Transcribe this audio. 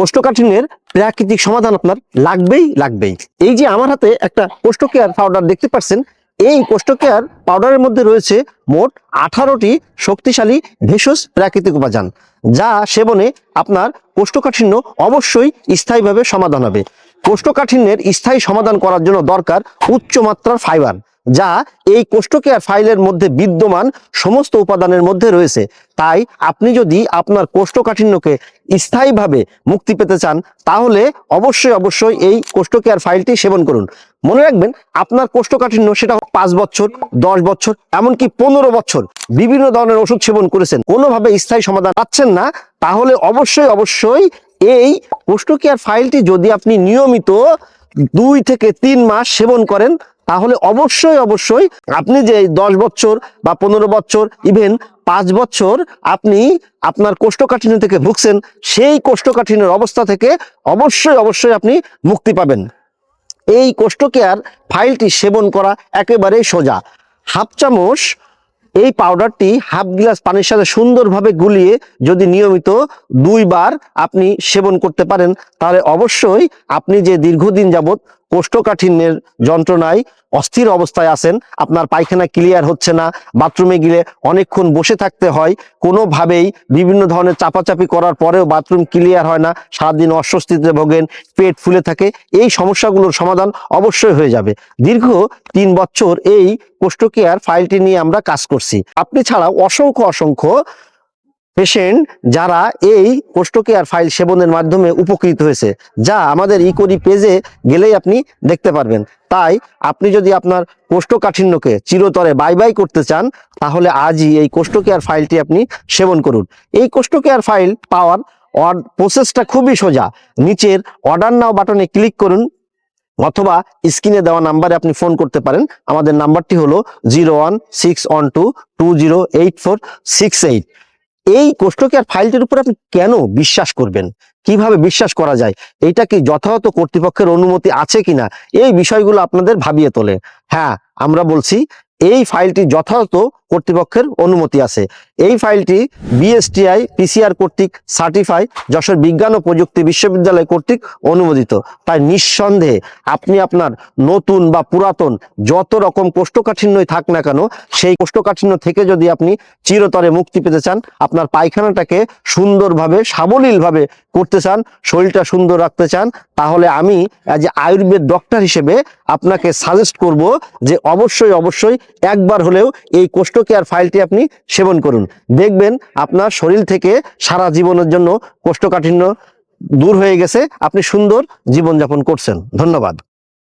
কোষ্ঠকাঠিন্যের প্রাকৃতিক সমাধান আপনার লাগবেই লাগবেই। এই যে আমার হাতে একটা কোষ্ঠকেয়ার পাউডার দেখতে পাচ্ছেন, এই কোষ্ঠকেয়ার পাউডারের মধ্যে রয়েছে মোট আঠারোটি শক্তিশালী ভেষজ প্রাকৃতিক উপাদান, যা সেবনে আপনার কোষ্ঠকাঠিন্য অবশ্যই স্থায়ীভাবে সমাধান হবে। কোষ্ঠকাঠিন্যের স্থায়ী সমাধান করার জন্য দরকার উচ্চ মাত্রার ফাইবার যা এই কোষ্ঠকেয়ার ফাইলের মধ্যে বিদ্যমান সমস্ত উপাদানের মধ্যে রয়েছে। তাই আপনি যদি আপনার কোষ্ঠকাঠিন্যকে স্থায়ীভাবে মুক্তি পেতে চান, তাহলে অবশ্যই অবশ্যই এই কোষ্ঠকেয়ার ফাইলটি সেবন করুন। মনে রাখবেন, আপনার কোষ্ঠকাঠিন্য সেটা পাঁচ বছর, দশ বছর, এমনকি পনেরো বছর বিভিন্ন ধরনের ওষুধ সেবন করেছেন। কোনোভাবে স্থায়ী সমাধান পাচ্ছেন না, তাহলে অবশ্যই অবশ্যই এই কোষ্ঠকেয়ার ফাইলটি যদি আপনি নিয়মিত দুই থেকে তিন মাস সেবন করেন তাহলে অবশ্যই অবশ্যই আপনি যে দশ বছর বা পনেরো বছর ইভেন পাঁচ বছর আপনি আপনার কোষ্ঠকাঠিন্য থেকে ভুগছেন, সেই কোষ্ঠকাঠিন্যের অবস্থা থেকে অবশ্যই অবশ্যই আপনি মুক্তি পাবেন। এই কোষ্ঠকেয়ার ফাইলটি সেবন করা একেবারেই সোজা। হাফ চামচ এই পাউডারটি হাফ গ্লাস পানির সাথে সুন্দরভাবে গুলিয়ে যদি নিয়মিত দুইবার আপনি সেবন করতে পারেন, তাহলে অবশ্যই আপনি যে দীর্ঘদিন যাবৎ কোষ্ঠকাঠিন্যের যন্ত্রণায় অস্থির অবস্থায় আছেন। আপনার পায়খানা ক্লিয়ার হচ্ছে না। বাথরুমে গেলে অনেকক্ষণ বসে থাকতে হয়। কোনোভাবেই বিভিন্ন ধরনের চাপাচাপি করার পরেও বাথরুম ক্লিয়ার হয় না। সারাদিন অস্বস্তিতে ভোগেন, পেট ফুলে থাকে। এই সমস্যাগুলোর সমাধান অবশ্যই হয়ে যাবে। দীর্ঘ তিন বছর এই কোষ্ঠকেয়ার ফাইলটি নিয়ে আমরা কাজ করছি। আপনি ছাড়াও অসংখ্য অসংখ্য পেশেন্ট যারা এই কোষ্ঠকেয়ার ফাইল সেবনের মাধ্যমে উপকৃত হয়েছে, যা আমাদের ইকোরি পেজে গেলেই আপনি দেখতে পারবেন। তাই আপনি যদি আপনার কোষ্ঠকাঠিন্যকে চিরতরে বাই বাই করতে চান, তাহলে আজই এই কোষ্ঠকেয়ার ফাইলটি আপনি সেবন করুন। এই কোষ্ঠকেয়ার ফাইল পাওয়ার প্রসেসটা খুবই সোজা। নিচের অর্ডার নাও বাটনে ক্লিক করুন, অথবা স্ক্রিনে দেওয়া নাম্বারে আপনি ফোন করতে পারেন। আমাদের নাম্বারটি হলো zero one six one two two zero eight four six eight এই কোষ্ঠকেয়ার ফাইলটির উপর আপনি কেন বিশ্বাস করবেন? কীভাবে বিশ্বাস করা যায়? এটা কি যথাযথ কর্তৃপক্ষের অনুমতি আছে কিনা? এই বিষয়গুলো আপনাদের ভাবিয়ে তোলে। হ্যাঁ আমরা বলছি, এই ফাইলটি যথাযথ কর্তৃপক্ষের অনুমতি আছে। এই ফাইলটি বিএসটিআই, পিসিআর কর্তৃক সার্টিফাই যশোর বিজ্ঞান ও প্রযুক্তি বিশ্ববিদ্যালয় কর্তৃক অনুমোদিত। তাই নিঃসন্দেহে আপনি আপনার নতুন বা পুরাতন যত রকম কোষ্ঠকাঠিন্যই থাক না কেন, সেই কোষ্ঠকাঠিন্য থেকে যদি আপনি চিরতরে মুক্তি পেতে চান, আপনার পায়খানাটাকে সুন্দরভাবে, সাবলীলভাবে করতে চান, শরীরটা সুন্দর রাখতে চান, তাহলে আমি অ্যাজ আয়ুর্বেদ ডক্টর হিসেবে আপনাকে সাজেস্ট করব যে অবশ্যই অবশ্যই একবার হলেও এই কোষ্ঠকেয়ার ফাইলটি আপনি সেবন করুন। দেখবেন আপনার শরীর থেকে সারা জীবনের জন্য কোষ্ঠকাঠিন্য দূর হয়ে গেছে। আপনি সুন্দর জীবনযাপন করছেন। ধন্যবাদ।